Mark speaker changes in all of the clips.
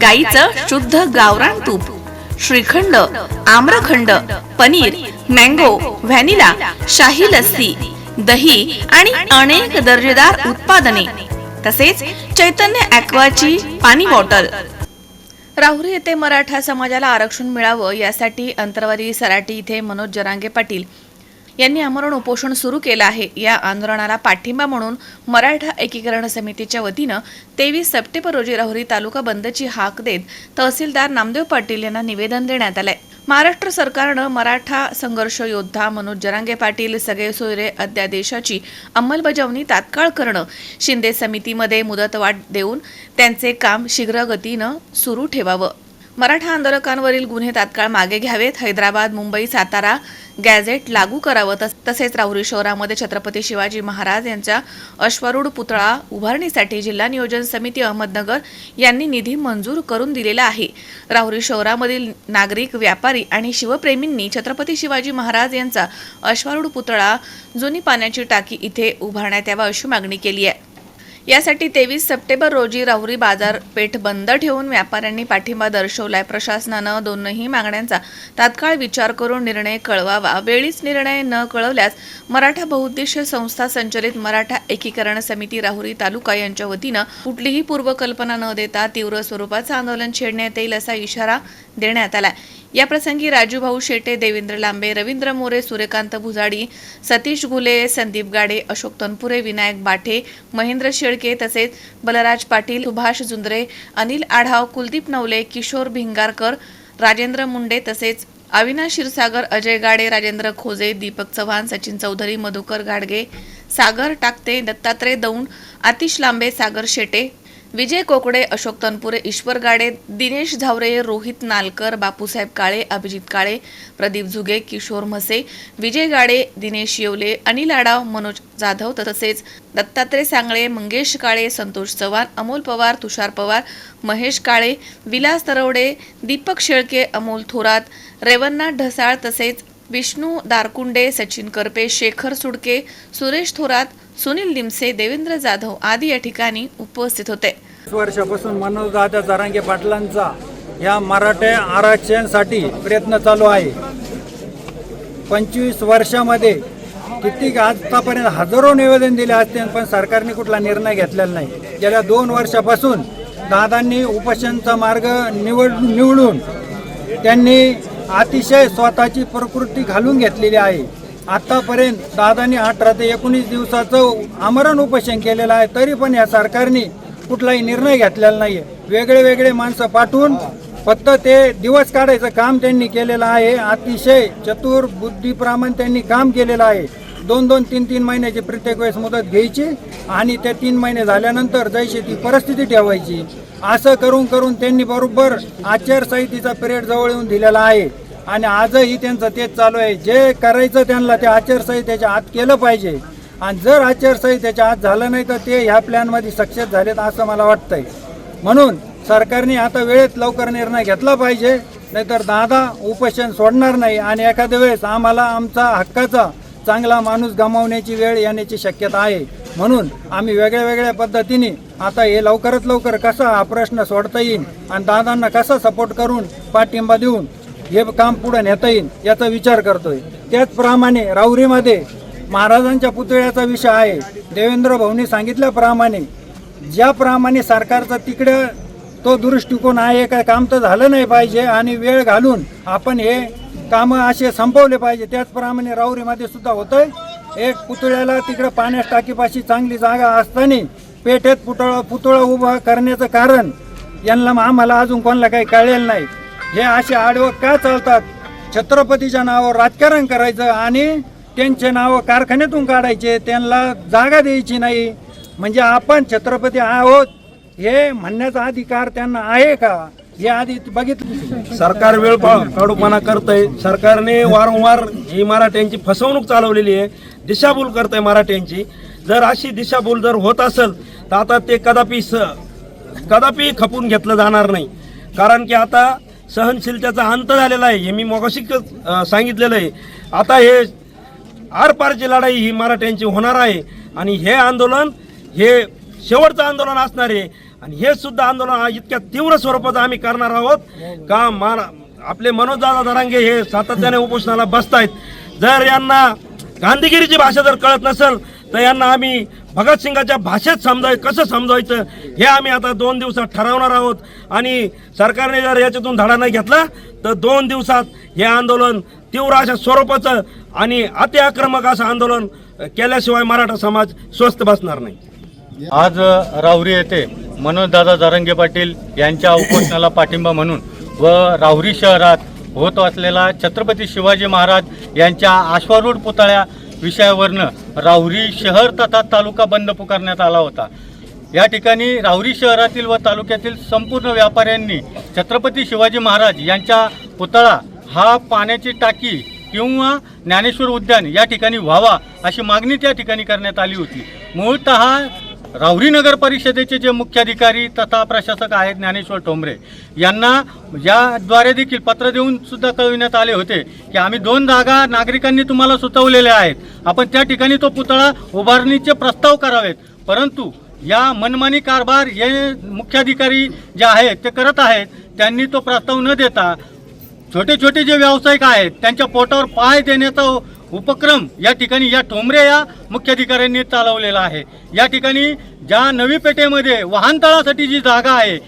Speaker 1: गाईचं शुद्ध गावरान तूप श्रीखंड आम्रखंड पनीर मँगो व्हॅनिला शाही लस्सी दही आणि अनेक दर्जेदार उत्पादने तसेच चैतन्य ॲक्वाची पाणी बॉटल. राहुरी येथे मराठा समाजाला आरक्षण मिळावं यासाठी अंतरवारी सराटी इथे मनोज जरांगे पाटील यांनी आमरण उपोषण सुरू केलं आहे. या आंदोलनाला पाठिंबा म्हणून मराठा एकीकरण समितीच्या वतीनं तेवीस सप्टेंबर रोजी राहुरी तालुका बंदची हाक देत तहसीलदार नामदेव पाटील यांना निवेदन देण्यात आलंय. महाराष्ट्र सरकारनं मराठा संघर्ष योद्धा मनोज जरांगे पाटील सगळे सोयरे अध्यादेशाची अंमलबजावणी तात्काळ करणं शिंदे समितीमध्ये मुदतवाढ देऊन त्यांचे काम शीघ्रगतीनं सुरू ठेवावं. मराठा आंदोलकांवरील गुन्हे तात्काळ मागे घ्यावेत. हैदराबाद मुंबई सातारा गॅझेट लागू करावं तसेच राहुरी शहरामध्ये छत्रपती शिवाजी महाराज यांच्या अश्वारूढ पुतळा उभारणीसाठी जिल्हा नियोजन समिती अहमदनगर यांनी निधी मंजूर करून दिलेला आहे. राहुरी शहरामधील नागरिक व्यापारी आणि शिवप्रेमींनी छत्रपती शिवाजी महाराज यांचा अश्वारूढ पुतळा जुनी पाण्याची टाकी इथे उभारण्यात यावा अशी मागणी केली आहे. यासाठी तेवीस सप्टेंबर रोजी राहुरी बाजारपेठ बंद ठेवून व्यापाऱ्यांनी पाठिंबा दर्शवलाय. प्रशासनानं दोनही मागण्यांचा तात्काळ विचार करून निर्णय कळवावा. वेळीच निर्णय न कळवल्यास मराठा बहुउद्देशीय संस्था संचलित मराठा एकीकरण समिती राहुरी तालुका यांच्या वतीनं कुठलीही पूर्वकल्पना न देता तीव्र स्वरूपाचं आंदोलन छेडण्यात येईल असा इशारा देण्यात आला याप्रसंगी राजूभाऊ शेटे देवेंद्र लांबे रवींद्र मोरे सूर्यकांत भुजाडी सतीश घुले संदीप गाडे अशोक तनपुरे विनायक बाठे महेंद्र शेळके तसेच बलराज पाटील सुभाष जुंद्रे अनिल आढाव कुलदीप नवले किशोर भिंगारकर राजेंद्र मुंडे तसेच अविनाश क्षीरसागर अजय गाडे राजेंद्र खोजे दीपक चव्हाण सचिन चौधरी मधुकर गाडगे सागर टाकते दत्तात्रय दौंड आतिश लांबे सागर शेटे विजय कोकडे अशोक तनपुरे ईश्वर गाडे दिनेश झावरे रोहित नालकर बापूसाहेब काळे अभिजित काळे प्रदीप झुगे किशोर म्हसे विजय गाडे दिनेश येवले अनिल आडाव मनोज जाधव तसेच दत्तात्रय सांगळे मंगेश काळे संतोष चव्हाण अमोल पवार तुषार पवार महेश काळे विलास तरवडे दीपक शेळके अमोल थोरात रेवन्ना ढसाळ तसेच विष्णू दारकुंडे सचिन करपे शेखर सुडके सुरेश थोरात सुनील लिमसे देवेंद्र जाधव आदी या ठिकाणी उपस्थित होते.
Speaker 2: वीस वर्षापासून मनोजदादा जरांगे पाटलांचा या मराठा आरक्षणासाठी प्रयत्न चालू आहे. पंचवीस वर्षामध्ये किती आतापर्यंत हजारो निवेदन दिले असते पण सरकारने कुठला निर्णय घेतलेला नाही. गेल्या दोन वर्षापासून दादांनी उपोषणचा मार्ग निवड निवडून त्यांनी अतिशय स्वतःची प्रकृती घालून घेतलेली आहे. आत्तापर्यंत दादांनी अठरा ते एकोणीस दिवसाचं आमरण उपोषण केलेलं आहे तरी पण या सरकारने कुठलाही निर्णय घेतलेला नाही वेगळे वेगळे माणसं पाठवून फक्त ते दिवस काढायचं काम त्यांनी केलेलं आहे. अतिशय चतुर बुद्धिप्रामाण त्यांनी काम केलेलं आहे. दोन दोन तीन तीन महिन्याची प्रत्येक वेळेस मुदत घ्यायची आणि त्या तीन महिने झाल्यानंतर जैशी ती परिस्थिती ठेवायची. असं करून करून त्यांनी बरोबर आचारसंहितेचा पिरियड जवळ येऊन दिलेला आहे. आणि आजही त्यांचं तेच चालू आहे. जे करायचं त्यांना ते आचारसंहितेच्या आत केलं पाहिजे. आणि जर आचारसंहितेच्या आत झालं नाही तर ते ह्या प्लॅनमध्ये सक्सेस झालेत असं मला वाटतंय. म्हणून सरकारने आता वेळेत लवकर निर्णय घेतला पाहिजे. नाहीतर दादा उपोषण सोडणार नाही आणि एखाद्या वेळेस आम्हाला आमचा हक्काचा चांगला माणूस गमावण्याची वेळ येण्याची शक्यता आहे. म्हणून आम्ही वेगळ्या वेगळ्या पद्धतीने आता हे लवकरात लवकर कसा हा प्रश्न सोडता येईल आणि दादांना कसा सपोर्ट करून पाठिंबा देऊन हे काम पुढे नेता येईल याचा विचार करतोय. त्याचप्रमाणे राहुरीमध्ये महाराजांच्या पुतळ्याचा विषय आहे. देवेंद्र भाऊनी सांगितल्याप्रमाणे ज्याप्रमाणे सरकारचा तिकडं तो दृष्टिकोन आहे काय काम तर झालं नाही पाहिजे आणि वेळ घालून आपण हे कामं असे संपवले पाहिजे. त्याचप्रमाणे राऊरीमध्ये सुद्धा होतंय. एक पुतळ्याला तिकडं पाण्यास टाकीपाशी चांगली जागा असताना पेठेत पुतळा पुतळा उभा करण्याचं कारण यांना आम्हाला अजून कोणाला काही कळलेलं नाही. हे असे आडवं का चालतात? छत्रपतीच्या नावावर राजकारण करायचं आणि त्यांचे नावं कारखान्यातून काढायचे त्यांना जागा द्यायची नाही. म्हणजे आपण छत्रपती आहोत हे म्हणण्याचा अधिकार त्यांना आहे का? हे आधी बघितलं
Speaker 3: सरकार वेळ पा- काढूपणा आहे सरकारने वारंवार ही मराठ्यांची फसवणूक चालवलेली आहे. दिशाभूल करतंय मराठ्यांची. जर अशी दिशाभूल जर होत असेल तर आता ते कदापि स कदापि खपून घेतलं जाणार नाही. कारण की आता सहनशीलतेचा अंत झालेला आहे. हे मी मोगाशी सांगितलेलं आहे. आता हे आरपारची लढाई ही मराठ्यांची होणार आहे. आणि हे आंदोलन हे शेवटचं आंदोलन असणार आहे. आणि हे सुद्धा आंदोलन इतक्या तीव्र स्वरूपाचं आम्ही करणार आहोत. का मारा आपले मनोजदादा दरांगे हे सातत्याने उपोषणाला बसतायत. जर यांना गांधीगिरीची भाषा जर कळत नसेल तर यांना आम्ही भगतसिंगाच्या भाषेत समजाय कसं समजायचं हे आम्ही आता दोन दिवसात ठरवणार आहोत. आणि सरकारने जर याच्यातून धडा नाही घेतला तर दोन दिवसात हे आंदोलन तीव्र अशा स्वरूपाचं आणि अति आक्रमक असं आंदोलन केल्याशिवाय मराठा समाज स्वस्थ बसणार नाही.
Speaker 4: आज अ, राहुरी येथे मनोजदादा जारंगे पाटील यांच्या उपोषणाला पाठिंबा म्हणून व राहुरी शहरात होत असलेला छत्रपती शिवाजी महाराज यांच्या आश्वारूढ पुतळ्या विषयावरनं राहुरी शहर तथा तालुका बंद पुकारण्यात आला होता. या ठिकाणी राहुरी शहरातील व तालुक्यातील संपूर्ण व्यापाऱ्यांनी छत्रपती शिवाजी महाराज यांच्या पुतळा हा पाण्याची टाकी किंवा ज्ञानेश्वर उद्यान या ठिकाणी व्हावा अशी मागणी त्या ठिकाणी करण्यात आली होती. मूळतः राहुरी नगर परिषदेचे जे मुख्याधिकारी तथा प्रशासक आहेत ज्ञानेश्वर ठोंबरे यांना याद्वारे देखील पत्र देऊन सुद्धा कळविण्यात आले होते की आम्ही दोन जागा नागरिकांनी तुम्हाला सुचवलेल्या आहेत. आपण त्या ठिकाणी तो पुतळा उभारणीचे प्रस्ताव करावेत. परंतु या मनमानी कारभार हे मुख्याधिकारी जे आहेत ते करत आहेत त्यांनी तो प्रस्ताव न देता छोटे छोटे जे व्यावसायिक आहेत त्यांच्या पोटावर पाय देण्याचा उपक्रम या ठिकाणी या ठोंबरे या मुख्याधिकाऱ्यांनी चालवलेला आहे. या ठिकाणी ज्या नवी पेठेमध्ये वाहनतळासाठी जी जागा आहे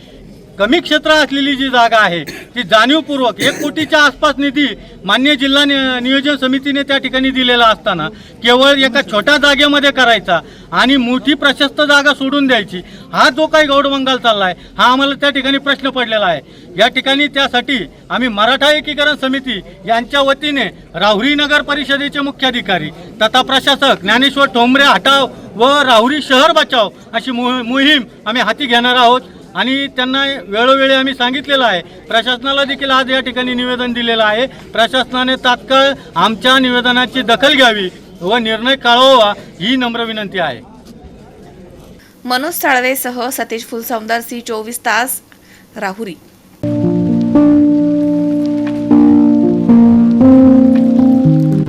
Speaker 4: कमी क्षेत्र असलेली जी जागा आहे ती जाणीवपूर्वक एक कोटीच्या आसपास निधी मान्य जिल्हा नियोजन समितीने त्या ठिकाणी दिलेला असताना केवळ एका छोट्या जागेमध्ये करायचा आणि मोठी प्रशस्त जागा सोडून द्यायची हा जो काही गौडबंगाल चालला आहे हा आम्हाला त्या ठिकाणी प्रश्न पडलेला आहे. या ठिकाणी त्यासाठी आम्ही मराठा एकीकरण समिती यांच्या वतीने राहुरी नगर परिषदेचे मुख्याधिकारी तथा प्रशासक ज्ञानेश्वर ठोंबरे हटाव व राहुरी शहर बचाव अशी मोहीम आम्ही हाती घेणार आहोत. आणि त्यांना वेळोवेळी आम्ही सांगितलेलं आहे. प्रशासनाला देखील आज या ठिकाणी निवेदन दिलेलं आहे. प्रशासनाने तात्काळ आमच्या निवेदनाची दखल घ्यावी व निर्णय काळवावा ही नम्र विनंती आहे.
Speaker 1: मनोज साळवेसह सतीश फुलसौंदर सी चोवीस तास राहुरी.